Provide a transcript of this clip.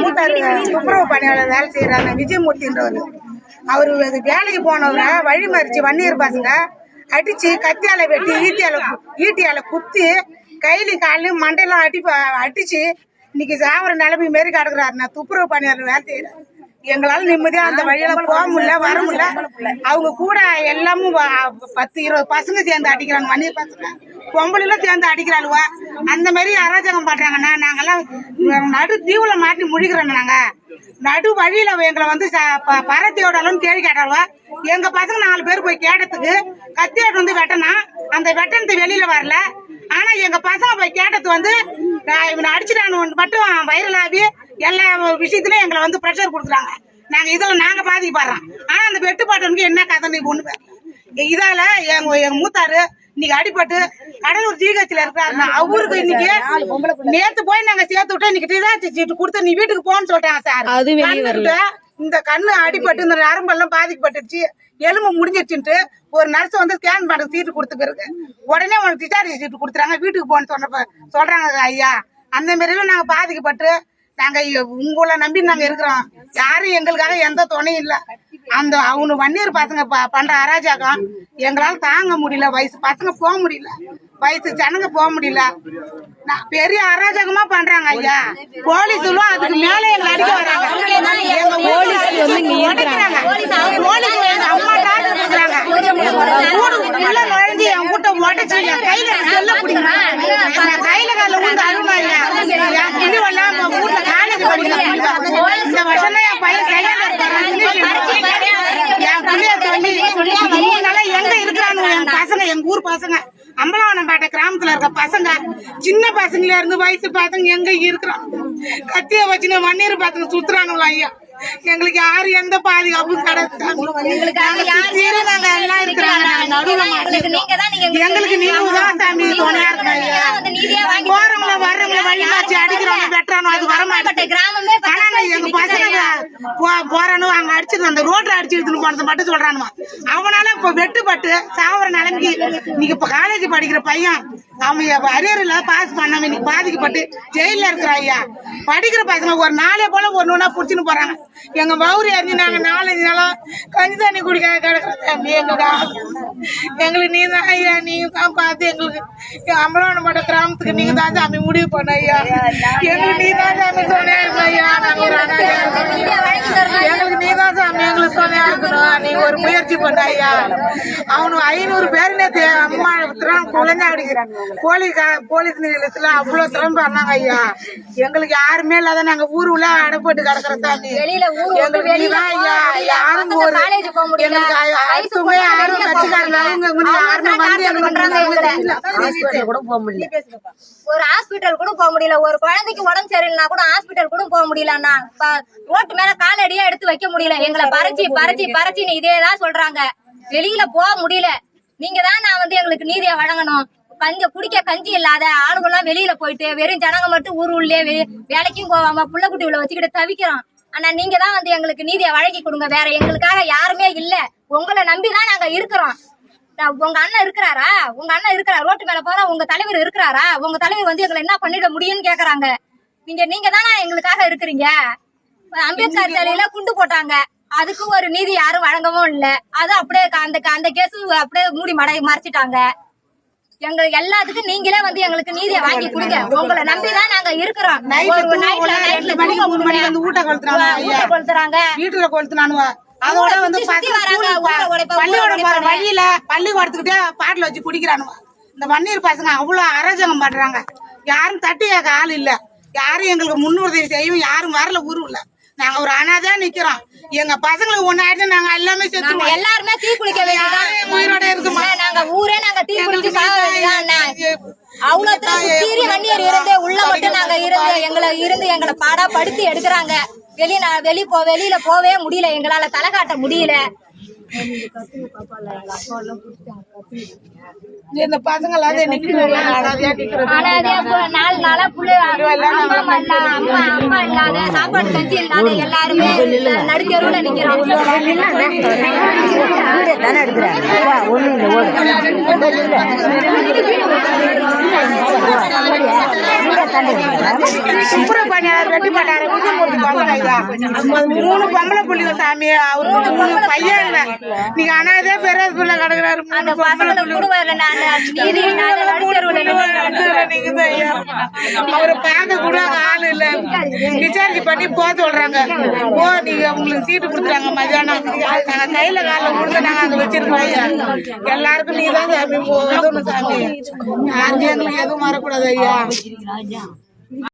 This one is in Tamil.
மூத்தாரு துப்புரவு பணியாளர் வேலை செய்யறாங்க விஜயமூர்த்தின்றவர். அவரு வேலைக்கு போனவரை வழி மறிச்சு வன்னியர் பசங்க அடிச்சு கத்தியால வெட்டி ஈட்டியால ஈட்டியால குத்தி கையிலையும் காலையும் மண்டையெல்லாம் அடி அடிச்சு இன்னைக்கு சாவர நிலைமை மாரி கிடக்குறாரு. நான் துப்புரவு பணியாளர் வேலை செய்யறேன் எங்களால நிம்மதியா அந்த வழியில போக முடியல வர முடியல. அவங்க கூட எல்லாமும் பத்து இருபது பசங்க சேர்ந்து அடிக்கிறாங்க வன்னியர் பசங்க பொம்பளைலாம் சேர்ந்து அடிக்கிறாளுவ. அந்த மாதிரி அராஜகம் பண்றாங்கண்ணா. நாங்கெல்லாம் நடு தீவுல மாட்டி முழிக்கிறோம் நாங்க. நடு வழியில எங்களை வந்து பரத்தியோட அளவுன்னு கேள்வி கேட்டாளுவ. எங்க பசங்க நாலு பேர் போய் கேட்டதுக்கு கத்தியாட்டு வந்து வெட்டனா அந்த வெட்டனத்து வெளியில வரல. ஆனா எங்க பசங்க போய் கேட்டது வந்து இவனை அடிச்சுட்டானு மட்டும் வைரல் ஆகி எல்லா விஷயத்திலயும் எங்களை வந்து ப்ரெஷர் கொடுக்குறாங்க நாங்க இதுல நாங்க பாதிக்கப்படுறோம். ஆனா அந்த வெட்டுப்பாட்டனுக்கு என்ன கதை நீ ஒண்ணு. இதால எங்க எங்க மூத்தாரு இன்னைக்கு அடிபட்டு கடலூர் ஜிஹெச்ல இருக்காருன்னா அவருக்கு இன்னைக்கு நேத்து போய் நாங்க சேர்த்து விட்டோம் இன்னைக்கு டிசாச்சி சீட்டு கொடுத்து நீ வீட்டுக்கு போன்னு சொல்லிட்டாங்க சார் அது இந்த கண்ணு அடிபட்டு இந்த நரம்பெல்லாம் பாதிக்கப்பட்டுச்சு எலும்பு முடிஞ்சிருச்சுன்ட்டு ஒரு நர்ஸ் வந்து ஸ்கேன் பண்ண சீட்டு கொடுத்த பிறகு. உடனே உனக்கு டிசார்ஜ் சீட்டு கொடுத்துறாங்க வீட்டுக்கு போன்னு சொன்னப்ப சொல்றாங்க ஐயா. அந்த மாதிரிலாம் நாங்க பாதிக்கப்பட்டு நாங்க உங்களை நம்பி நாங்க இருக்கிறோம். யாரும் எங்களுக்காக எந்த துணையும் இல்ல. அந்த அவனு வன்னியர் பசங்க ப- பண்ற அராஜகம் எங்களால தாங்க முடியல. வயசு பசங்க போக முடியல. வயசு ஜனங்க போக முடியல. பெரிய அராஜகமா பண்றாங்க ஐயா. போலீஸ் அதுக்கு மேல எங்களை அடிக்க வராங்க. நுழைஞ்சு என் கூட்ட உடச்சு என் கையில செல்ல பிடிக்கிறாங்க என் கையில கால ஊந்து அருமா ஐயா என் கிளி எல்லாம் வீட்டுல காலேஜ் படிக்கிறாங்க இந்த வருஷம் தான் என் பையன் செகண்ட் என் பிள்ளைய சொல்லி மூணு நாளா எங்க இருக்கிறானு என் பசங்க எங்க ஊர் பசங்க. அம்பலவனம்பேட்டை கிராமத்துல இருக்க பசங்க சின்ன பசங்கள இருந்து வயசு பசங்க எங்க இருக்கிறான் கத்திய வச்சுன்னு வண்ணீர் பசங்க சுத்துறாங்களா ஐயா? எங்களுக்கு யாரு எந்த பாதுகாப்பும் நடுவுல எங்களுக்கு நீங்க தான் தான் சாமி துணையா போறவங்கள வெட்டுறானோ அது கிராமமே எங்க பசங்க போ- போறானு அங்க அடிச்சிட்டு அந்த ரோட்ல அடிச்சு எடுத்துன்னு போனது மட்டும் சொல்றானுமா அவனால இப்ப வெட்டுப்பட்டு சாவர நிலைமைக்கு இன்னைக்கு இப்ப காலேஜ் படிக்கிற பையன் அவன் அரியர்ல பாஸ் பண்ணாம இன்னைக்கு பாதிக்கப்பட்டு ஜெயில இருக்கிற ஐயா. படிக்கிற பசங்க ஒரு நாளே போல ஒண்ணு ஒண்ணா புடிச்சுன்னு போறாங்க. எங்க மௌரி அறிஞ்சு நாங்க நாலஞ்சு நாளா கஞ்சி தண்ணி குடிக்க கிடக்குறோம் தம்பி எங்களுக்கு? எங்களுக்கு நீ தான் ஐயா நீங்க தான் பார்த்து எங்களுக்கு அம்பலவனப்பட்ட கிராமத்துக்கு நீங்க தான் சாமி முடிவு பண்ண ஐயா. எங்களுக்கு நீ தான் சாமி துணையா ஐயா. நாங்க ஒரு அனாதையா இருக்கோம். எங்களுக்கு நீ தான் சாமி எங்களுக்கு துணையா இருக்கணும் நீங்க ஒரு முயற்சி பண்ண ஐயா அவனு ஐநூறு பேர் நேத்து அம்மா திறம் குழந்தை அடிக்கிறான் போலீஸ் போலீஸ் நிலையத்துல அவ்வளவு திறம்பு பண்ணாங்க ஐயா. எங்களுக்கு யாருமே இல்லாத நாங்க ஊர் உள்ள அடைப்பட்டு கிடக்குற சாமி வெளியில ஊரு விட்டு எங்களுக்கு. யாரும் ஒரு போக முடியல. எங்களுக்கு யாரும் கட்சிக்காரங்க யாருமே வந்து எங்களுக்கு கூட போக ஒரு ஹாஸ்பிட்டல் கூட போக முடியல. ஒரு குழந்தைக்கு உடம்பு சரியில்லைனா கூட ஹாஸ்பிட்டல் கூட போக முடியலண்ணா ரோட்டு மேல காலடியா எடுத்து வைக்க முடியல. எங்களை பறிச்சு பறிச்சு பறிச்சுன்னு இதே தான் சொல்றாங்க. வெளியில போக முடியல. நீங்க தான் நான் வந்து எங்களுக்கு நீதியை வழங்கணும். கஞ்ச குடிக்க கஞ்சி இல்லாத ஆளுங்கெல்லாம் வெளியில போயிட்டு வெறும் ஜனங்க மட்டும் ஊர் உள்ளே வேலைக்கும் போவாம புள்ள உள்ள வச்சுக்கிட்டு தவிக்கிறோம். ஆனா நீங்க தான் வந்து எங்களுக்கு நீதியை வழங்கி கொடுங்க. வேற எங்களுக்காக யாருமே இல்ல. உங்களை நம்பி தான் நாங்க இருக்கிறோம். நான் உங்க அண்ணன் இருக்கிறாரா? உங்க அண்ணன் இருக்கிறா ரோட்டு மேல போறா? உங்க தலைவர் இருக்கிறாரா? உங்க தலைவர் வந்து எங்களை என்ன பண்ணிட முடியும்னு கேக்குறாங்க. நீங்க நீங்க தானே எங்களுக்காக இருக்கிறீங்க? அம்பேத்கர் சிலையில குண்டு போட்டாங்க. அதுக்கு ஒரு நீதி யாரும் வழங்கவும் இல்ல. அது அப்படியே அந்த அந்த கேஸ் அப்படியே மூடி மடை மறைச்சிட்டாங்க. எங்களுக்கு எல்லாத்துக்கும் நீங்களே வந்து எங்களுக்கு நீதியை வாங்கி கொடுங்க. உங்களை நம்பிதான் நாங்க இருக்கிறோம். ஊட்ட கொளுத்துறாங்க. வீட்டுல கொளுத்துனானுவ அதோட வந்து சுத்தி சுத்தி பசங்க வராங்க, ஸ்கூலுக்கு ஊரை போ- உடைப்பா, ஊரை பள்ளிக்கூடம் போற உடைப்பானே. வழியில பள்ளிக்கூடத்துக்கிட்டே பாட்டில் வச்சு குடிக்கிறானுவ. இந்த வன்னீர் பசங்க அவ்வளவு அராஜகம் பண்றாங்க. யாரும் தட்டி ஆள் இல்ல. யாரும் எங்களுக்கு முன்னுறுதி செய்யும். யாரும் வரல உருவல நாங்க ஒரு அனாதையா நிக்கிறோம். எங்க பசங்களுக்கு ஒண்ணு ஆயிடுச்சு நாங்க எல்லாமே செத்துருவோம் எல்லாருமே தீ குளிக்க வேண்டியதான் உயிரோட இருக்குமா? நாங்க ஊரே நாங்க தீ குளிச்சு. அவ்வளவு சுத்தீரி வன்னியர் இருந்து உள்ள மட்டும் நாங்க இருந்து எங்களை இருந்து எங்களை பாடா படுத்தி எடுக்கிறாங்க. வெளிய வெளி போ வெளியில போவே முடியல. எங்களால தலை காட்ட முடியல. இந்த பசங்க நாலு நாளா புள்ள அம்மா அம்மா இல்ல, அம்மா அம்மா இல்லாத சாப்பாடு கஞ்சி இல்லாத எல்லாருமே நடுத்தெருவுல நிக்கிறோம் பணியாளர் வெட்டி மாட்டாரு மூணு பொம்பளை புள்ளிங்க சாமி மூணு பையன் இல்ல நீங்க அனாதையா பெரிய பிள்ளை கிடக்குறாரு பசங்களுக்கு கூட வரல நான். அவரை பார்க்க கூட ஆள் இல்ல. விசாரிச்சு பண்ணி போக சொல்றாங்க. போ நீங்க உங்களுக்கு சீட்டு கொடுத்துறாங்க மதியானம் நாங்க கையில கால கொடுத்து நாங்க அங்க வச்சிருக்கோம். ஐயா எல்லாருக்கும் நீ தான் சாமி. போகணும் சாமி. எங்களுக்கு எதுவும் வரக்கூடாது ஐயா.